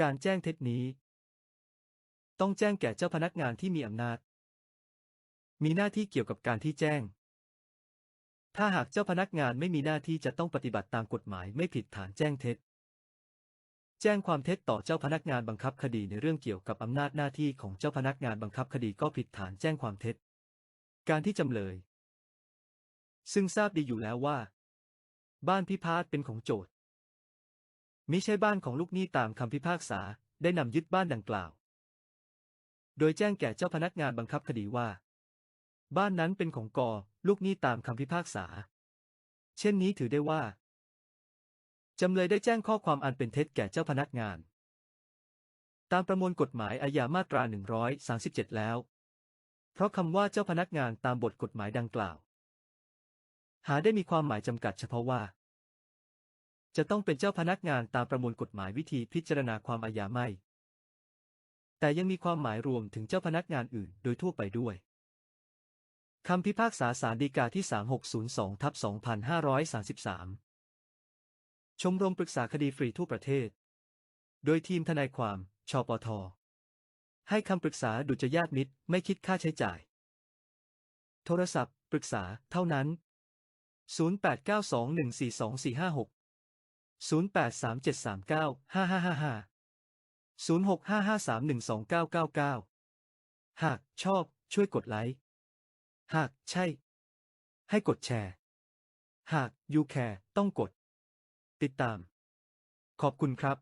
การแจ้งเท็จนี้ ต้องแจ้งแก่เจ้าพนักงานที่มีอำนาจ มีหน้าที่เกี่ยวกับการที่แจ้ง ถ้าหากเจ้าพนักงานไม่มีหน้าที่จะต้องปฏิบัติตามกฎหมายไม่ผิดฐานแจ้งเท็จ แจ้งความเท็จต่อเจ้าพนักงานบังคับคดีในเรื่องเกี่ยวกับอำนาจหน้าที่ของเจ้าพนักงานบังคับคดีก็ผิดฐานแจ้งความเท็จ การที่จำเลย ซึ่งทราบดีอยู่แล้วว่า บ้านพิพาทเป็นของโจทย์ มิใช่บ้านของลูกหนี้ตามคำพิพากษาได้นำยึดบ้านดังกล่าว โดยแจ้งแก่เจ้าพนักงานบังคับคดีว่า บ้านนั้นเป็นของกอลูกหนี้ตามคำพิพากษา เช่นนี้ถือได้ว่าจำเลยได้แจ้งข้อความอันเป็นเท็จแก่เจ้าพนักงาน ตามประมวลกฎหมายอาญามาตรา 137 แล้ว เพราะคำว่าเจ้าพนักงานตามบทกฎหมายดังกล่าว หาได้มีความหมายจำกัดเฉพาะว่า จะต้องเป็นเจ้าพนักงานตามประมวลกฎหมายวิธีพิจารณาความอาญาไม่ แต่ยังมีความหมายรวมถึงเจ้าพนักงานอื่นโดยทั่วไปด้วย คำพิพากษาสารดีกาที่ 3602ทับ2533 ชมรมปรึกษาคดีฟรีทั่วประเทศ โดยทีมทนายความ ชปท ให้คำปรึกษาดุจยาตมิตรไม่คิดค่าใช้จ่าย โทรศัพท์ ปรึกษา เท่านั้น 0892142456 0837395555 0655312999 หากชอบช่วยกดไลค์ หากใช่ ให้กดแชร์ หากยูแคร์ต้องกด ติดตาม ขอบคุณครับ